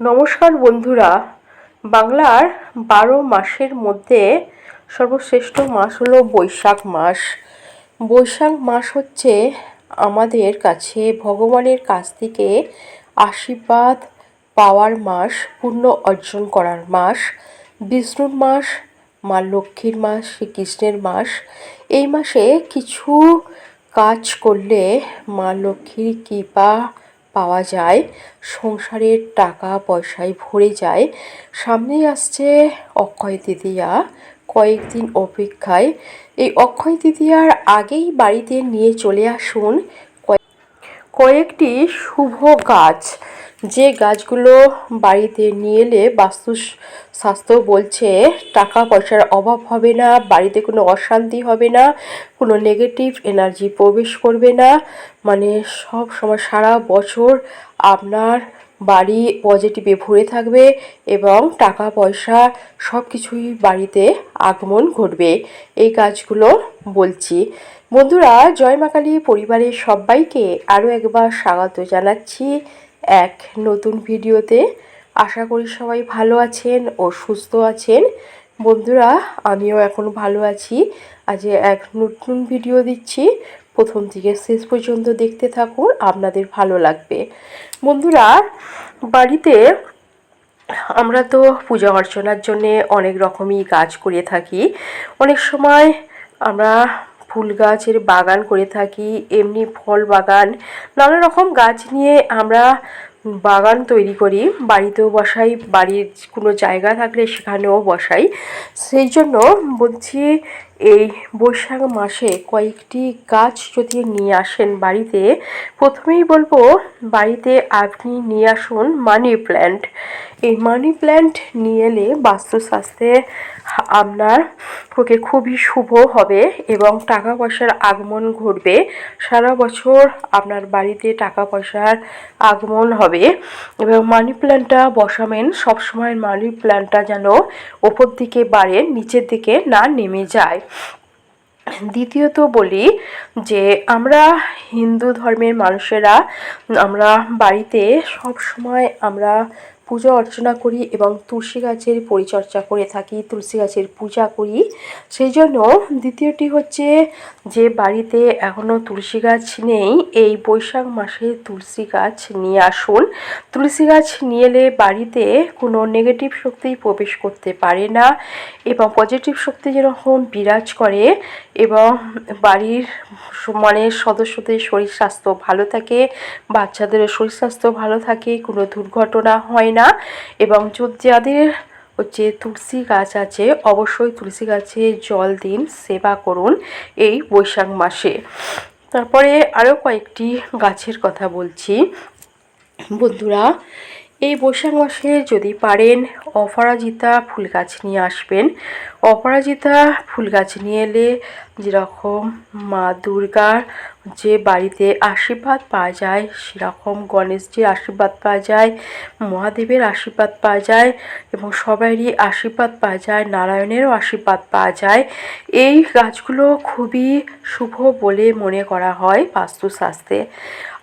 নমস্কার বন্ধুরা। বাংলার বারো মাসের মধ্যে সর্বশ্রেষ্ঠ মাস হলো বৈশাখ মাস। বৈশাখ মাস হচ্ছে আমাদের কাছে, ভগবানের কাছ থেকে আশীর্বাদ পাওয়ার মাস, পুণ্য অর্জন করার মাস। বিষ্ণুর মাস, মা লক্ষ্মীর মাস, শ্রীকৃষ্ণের মাস। এই মাসে কিছু কাজ করলে মা লক্ষ্মীর কৃপা পাওয়া যায়। সংসারের টাকা পয়সায় ভরে যায়। সামনেই আসছে অক্ষয় তৃতীয়া। কয়েকদিন অপেক্ষায়। এই অক্ষয় তৃতীয়ার আগেই বাড়িতে নিয়ে চলে আসুন। কয়েকটি শুভ গাছ। যে গাছগুলো বাড়িতে নিয়ে এলে বাস্তু স্বাস্থ্য বলছে টাকা পয়সার অভাব হবে না, বাড়িতে কোনো অশান্তি হবে না, কোনো নেগেটিভ এনার্জি প্রবেশ করবে না। মানে সব সময় সারা বছর আপনার বাড়ি পজিটিভে ভরে থাকবে এবং টাকা পয়সা সব কিছুই বাড়িতে আগমন ঘটবে। এই কাজগুলো বলছি। বন্ধুরা, জয় মা কালী পরিবারের সবাইকে আরও একবার স্বাগত জানাচ্ছি। এক নতুন ভিডিওতে। আশা করি সবাই ভালো আছেন ও সুস্থ আছেন। বন্ধুরা, আমিও এখন ভালো আছি। আজ এক নতুন ভিডিও দিচ্ছি। প্রথম থেকে শেষ পর্যন্ত দেখতে থাকুন, আপনাদের ভালো লাগবে। বন্ধুরা, বাড়িতে আমরা তো পূজা অর্চনার জন্যে অনেক রকমই কাজ করে থাকি। অনেক সময় আমরা ফুল গাছের বাগান করে থাকি, এমনি ফল বাগান। নানা রকম গাছ নিয়ে আমরা বাগান তৈরি করি। বাড়িতেও বসাই, বাড়ির কোনো জায়গা থাকলে সেখানেও বসাই। সেই জন্য বলছি এই বৈশাখ মাসে কয়েকটি গাছ যদি নিয়ে আসেন বাড়িতে, প্রথমেই বলব বাড়িতে আপনি নিয়ে আসুন মানি প্ল্যান্ট এই মানি প্ল্যান্ট নিয়ে এলে বাস্তুশাস্ত্রে আপনার পক্ষে খুবই শুভ হবে এবং টাকা পয়সার আগমন ঘটবে। সারা বছর আপনার বাড়িতে টাকা পয়সার আগমন হবে এবং মানি প্ল্যান্টটা বসাবেন, সবসময় মানি প্ল্যান্টটা যেন ওপর দিকে বাড়ে, নিচের দিকে না নেমে যায়। দ্বিতীয়ত বলি যে আমরা হিন্দু ধর্মের মানুষেরা আমরা বাড়িতে সব সময় আমরা পুজো অর্চনা করি এবং তুলসী গাছের পরিচর্যা করে থাকি, তুলসী গাছের পূজা করি। সেই জন্য দ্বিতীয়টি হচ্ছে যে বাড়িতে এখনও তুলসী গাছ নেই, এই বৈশাখ মাসে তুলসী গাছ নিয়ে আসুন। তুলসী গাছ নিয়ে এলে বাড়িতে কোনো নেগেটিভ শক্তি প্রবেশ করতে পারে না এবং পজিটিভ শক্তি যেরকম বিরাজ করে এবং বাড়ির মানে সদস্যদের শরীর স্বাস্থ্য ভালো থাকে, বাচ্চাদের শরীর স্বাস্থ্য ভালো থাকে, কোনো দুর্ঘটনা হয় না, এবং যাদের হচ্ছে তুলসী গাছ আছে, অবশ্যই তুলসী গাছে জল দিন, সেবা করুন এই বৈশাখ মাসে। তারপরে আরও কয়েকটি গাছের কথা বলছি। বন্ধুরা, এই বৈশাখ মাসে যদি পারেন অপরাজিতা ফুল গাছ নিয়ে আসবেন। অপরাজিতা ফুল গাছ নিয়ে এলে যেরকম মা দুর্গার যে বাড়িতে আশীর্বাদ পাওয়া যায়, সেরকম গণেশজির আশীর্বাদ পাওয়া যায়, মহাদেবের আশীর্বাদ পাওয়া যায় এবং সবারই আশীর্বাদ পাওয়া যায়, নারায়ণেরও আশীর্বাদ পাওয়া যায়। এই গাছগুলো খুবই শুভ বলে মনে করা হয় বাস্তুশাস্ত্রে।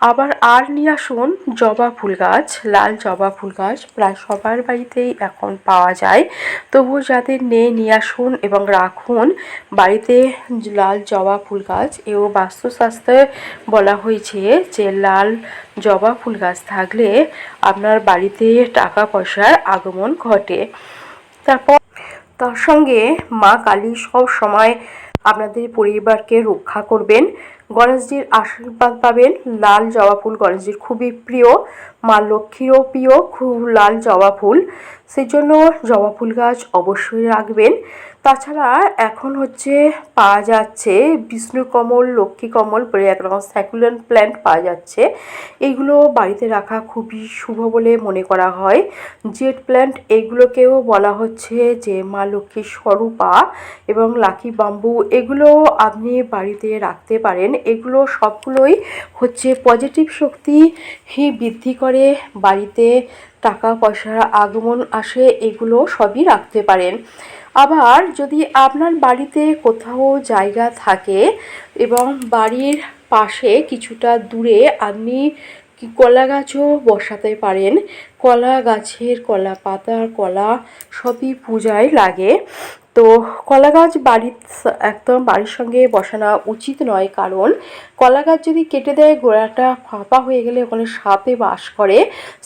আবার আর নিয়ে আসুন জবা ফুল গাছ, লাল জবা ফুল গাছ প্রায় সবার বাড়িতেই এখন পাওয়া যায়। তবুও যাদের নেই নিয়ে আসুন এবং রাখুন, বাড়িতে লাল জবা ফুল গাছ। এও বাস্তুশাস্ত্রে বলা হয়েছে যে, লাল জবা ফুল গাছ থাকলে আপনার বাড়িতে টাকা পয়সার আগমন ঘটে। তারপর তার সঙ্গে মা কালী সব সময় আপনাদের পরিবারকে রক্ষা করবেন। গণেশজির আশীর্বাদ পাবেন লাল জবা ফুল। গণেশজির খুবই প্রিয়। মা লক্ষ্মীরও প্রিয়, খুব লাল জবা ফুল। সেই জন্য জবা ফুল গাছ অবশ্যই রাখবেন। তাছাড়া এখন হচ্ছে পাওয়া যাচ্ছে বিষ্ণু কমল লক্ষ্মী কমল বলে একরকম স্যাকুলেন্ট প্ল্যান্ট পাওয়া যাচ্ছে। এইগুলো বাড়িতে রাখা খুবই শুভ বলে মনে করা হয়। জেট প্ল্যান্ট এগুলোকেও বলা হচ্ছে যে মা লক্ষ্মীর স্বরূপা এবং লাকি বাম্বু। এগুলো আপনি বাড়িতে রাখতে পারেন। এগুলো সবগুলোই হচ্ছে পজিটিভ শক্তি বৃদ্ধি করে, বাড়িতে টাকা পয়সার আগমন আসে, এগুলো সবই রাখতে পারেন। আবার যদি আপনার বাড়িতে কোথাও জায়গা থাকে এবং বাড়ির পাশে কিছুটা দূরে আপনি কলা গাছও বসাতে পারেন, কলা গাছের কলা পাতার কলা সবই পূজায় লাগে। তো কলা গাছ বাড়ির একদম বাড়ির সঙ্গে বসানো উচিত নয়, কারণ কলা গাছ যদি কেটে দেয়, গোড়াটা ফাঁপা হয়ে গেলে ওখানে সাপে বাস করে।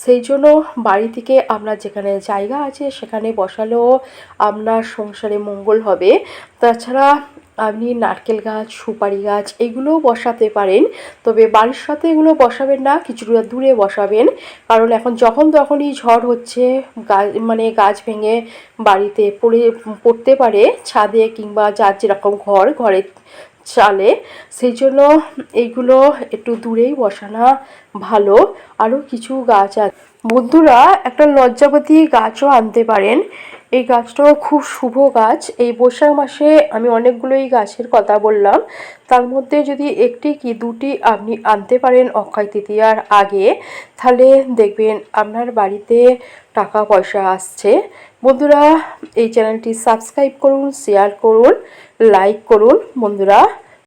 সেই জন্য বাড়ি থেকে আমরা যেখানে জায়গা আছে, সেখানে বসালেও আপনার সংসারে মঙ্গল হবে। তাছাড়া আপনি নারকেল গাছ, সুপারি গাছ এগুলোও বসাতে পারেন। তবে বাড়ির সাথে এগুলো বসাবেন না, কিছুটা দূরে বসাবেন। কারণ এখন যখন তখনই ঝড় হচ্ছে গাছ মানে গাছ ভেঙে বাড়িতে পড়ে, পড়তে পারে ছাদে কিংবা যার যেরকম ঘর ঘরে চালে। সেই জন্য এইগুলো একটু দূরেই বসানো ভালো। আরও কিছু গাছ আছে। বন্ধুরা, একটা লজ্জাবতী গাছও আনতে পারেন। এই গাছটাও খুব শুভ গাছ। এই বৈশাখ মাসে আমি অনেকগুলোই গাছের কথা বললাম। তার মধ্যে যদি একটি কি দুটি আপনি আনতে পারেন অক্ষয় তৃতীয়ার আগে, তাহলে দেখবেন আপনার বাড়িতে টাকা পয়সা আসছে। বন্ধুরা, এই চ্যানেলটি সাবস্ক্রাইব করুন, শেয়ার করুন, লাইক করুন। বন্ধুরা